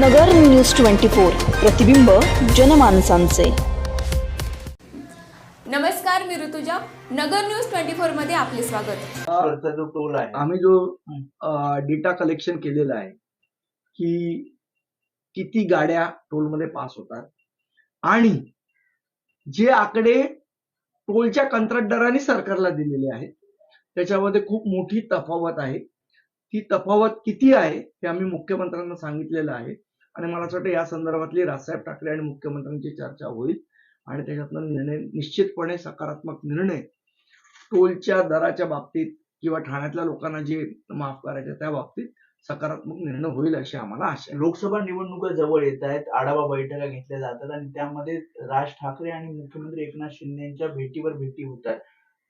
नगर news twenty four प्रतिबिंब जनमानसांचे. नमस्कार मी ऋतुजा. नगर न्यूज ट्वेंटी फोरमध्ये आपले स्वागत. जो टोल आहे आम्ही जो डेटा कलेक्शन केलेला आहे की किती गाड्या टोलमध्ये पास होतात आणि जे आकडे टोलच्या कंत्राटदारांनी सरकारला दिलेले आहेत त्याच्यामध्ये खूप मोठी तफावत आहे. ती तफावत किती आहे हे आम्ही मुख्यमंत्र्यांना सांगितलेलं आहे. आणि मला असं वाटतं या संदर्भातली राजसाहेब ठाकरे आणि मुख्यमंत्र्यांची चर्चा होईल. आणि त्याच्यातनं निर्णय निश्चितपणे सकारात्मक निर्णय टोलच्या दराच्या बाबतीत किंवा ठाण्यातल्या लोकांना जे माफ करायचे त्या बाबतीत सकारात्मक निर्णय होईल अशी आम्हाला आशा लोकसभा निवडणुका जवळ येत आहेत. आढावा बैठका घेतल्या जातात. आणि त्यामध्ये राज ठाकरे आणि मुख्यमंत्री एकनाथ शिंदे यांच्या भेटीवर भेटी होत आहेत.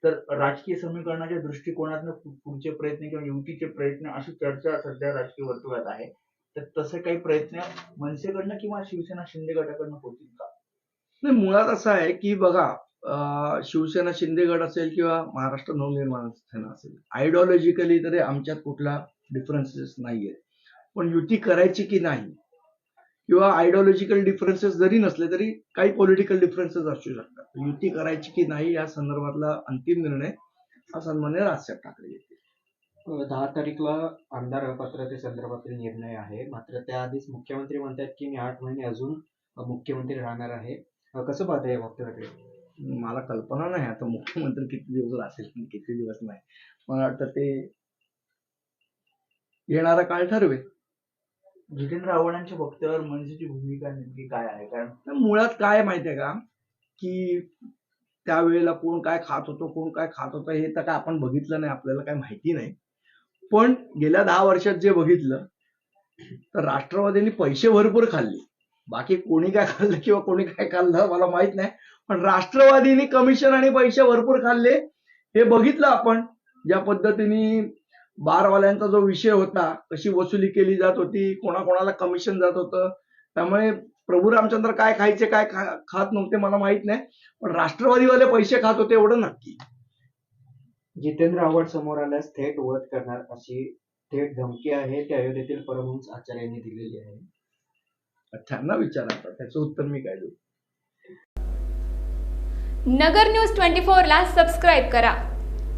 तर राजकीय समीकरणाच्या दृष्टिकोनातून पुढचे प्रयत्न किंवा युतीचे प्रयत्न अशी चर्चा सध्या राजकीय वर्तुळात आहे. तर तसे काही प्रयत्न मनसेकडनं किंवा शिवसेना शिंदे गटाकडनं होतील का? नाही मुळात असं आहे की बघा शिवसेना शिंदे गट असेल किंवा महाराष्ट्र नवनिर्माण सेना असेल आयडिओलॉजिकली तरी आमच्यात कुठला डिफरन्सेस नाहीये पण युती करायची की नाही किंवा आयडिओलॉजिकल डिफरन्सेस जरी नसले तरी काही पॉलिटिकल डिफरन्सेस असू शकतात. युती करायची की नाही या संदर्भातला अंतिम निर्णय हा सन्मान्य राजसाहेब ठाकरे घेतील दहा तारीखला आमदार अपात्रते संदर्भातील निर्णय आहे. मात्र त्याआधीच मुख्यमंत्री म्हणतात की मी आठ महिने अजून मुख्यमंत्री राहणार आहे. कसं पाहता या वक्तव्याकडे मला कल्पना नाही. आता मुख्यमंत्री किती दिवस राहतील आणि किती दिवस नाही. मला वाटतं ते येणारा काळ ठरवेल. जितेंद्र आव्हाडांच्या भक्तावर मनसेची भूमिका नेमकी काय आहे? कारण तर मुळात काय माहितीये का? की त्यावेळेला कोण काय खात होतो कोण काय खात होतं हे तर काय आपण बघितलं नाही आपल्याला काय माहिती नाही. पण गेल्या दहा वर्षात जे बघितलं तर राष्ट्रवादीने पैसे भरपूर खाल्ले. बाकी कोणी काय खाल्लं किंवा कोणी काय खाल्लं मला माहीत नाही. पण राष्ट्रवादीने कमिशन आणि पैसे भरपूर खाल्ले. हे बघितलं आपण ज्या पद्धतीने बारवाल्यांचा जो विषय होता कशी वसुली केली जात होती कोणाकोणाला कमिशन जात होतं त्यामुळे प्रभू रामचंद्र काय खायचे काय खा- खात नव्हते मला माहीत नाही पण राष्ट्रवादीवाले पैसे खात होते एवढं नक्की. जितेंद्र आव्हाड समोर आल्यास थेट वध करणार अशी थेट धमकी आहे ती अयोध्येतील परमहंस आचार्यांनी दिलेली आहे. त्यांना विचारा त्याचं उत्तर मी काय देऊ? नगर न्यूज ट्वेंटी फोर ला सबस्क्राईब करा.